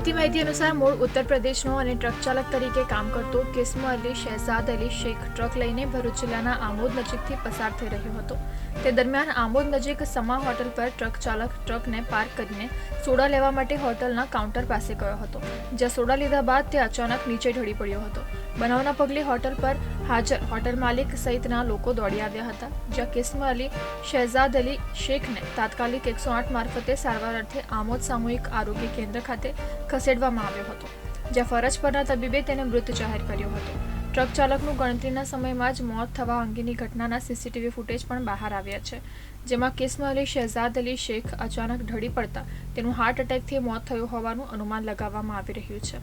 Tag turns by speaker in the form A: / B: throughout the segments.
A: મળતી માહિતી અનુસાર મૂળ ઉત્તર પ્રદેશનો અને ટ્રક ચાલક તરીકે કામ કરતો કિસ્મ અલી શહેજાદ અલી શેખ ટ્રક લઈને ભરૂચ જિલ્લાના આમોદ નજીકથી પસાર થઈ રહ્યો હતો. તે દરમિયાન આમોદ નજીક સમા હોટલ પર ટ્રક ચાલક ટ્રકને પાર્ક કરીને સોડા લેવા માટે હોટલના કાઉન્ટર પાસે ગયો હતો. જ્યાં સોડા લીધા બાદ તે અચાનક નીચે ઢળી પડ્યો હતો. બનાવના પગલે હોટલ પર હાજર હોટલ માલિક સહિતના લોકો દોડી આવ્યા હતા, જ્યાં કિસ્મ અલી શહેજાદ અલી શેખને તાત્કાલિક એકસો આઠ મારફતે સારવાર અર્થે આમોદ સામૂહિક આરોગ્ય કેન્દ્ર ખાતે ખસેડવામાં આવ્યો હતો, જ્યાં ફરજ પરના તબીબે તેને મૃત જાહેર કર્યો હતો. ટ્રક ચાલકનું ગણતરીના સમયમાં જ મોત થવા અંગેની ઘટનાના સીસીટીવી ફૂટેજ પણ બહાર આવ્યા છે, જેમાં કિસ્મ અલી શહેજાદ અલી, શેખ અચાનક ઢળી પડતા તેનું હાર્ટ એટેકથી મોત થયું હોવાનું અનુમાન લગાવવામાં આવી રહ્યું છે.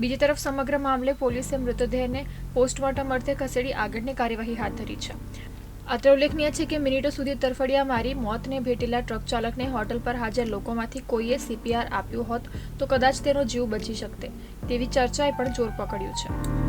A: બીજી તરફ સમગ્ર મામલે પોલીસે મૃતદેહને પોસ્ટમોર્ટમ અર્થે ખસેડી આગળની કાર્યવાહી હાથ ધરી છે. અત્રે ઉલ્લેખનીય છે કે મિનિટો સુધી તરફડિયા મારી મોતને ભેટેલા ટ્રક ચાલકને હોટલ પર હાજર લોકોમાંથી કોઈએ સીપીઆર આપ્યું હોત તો કદાચ તેનો જીવ બચી શકતે. તેવી ચર્ચાએ પણ જોર પકડ્યું છે.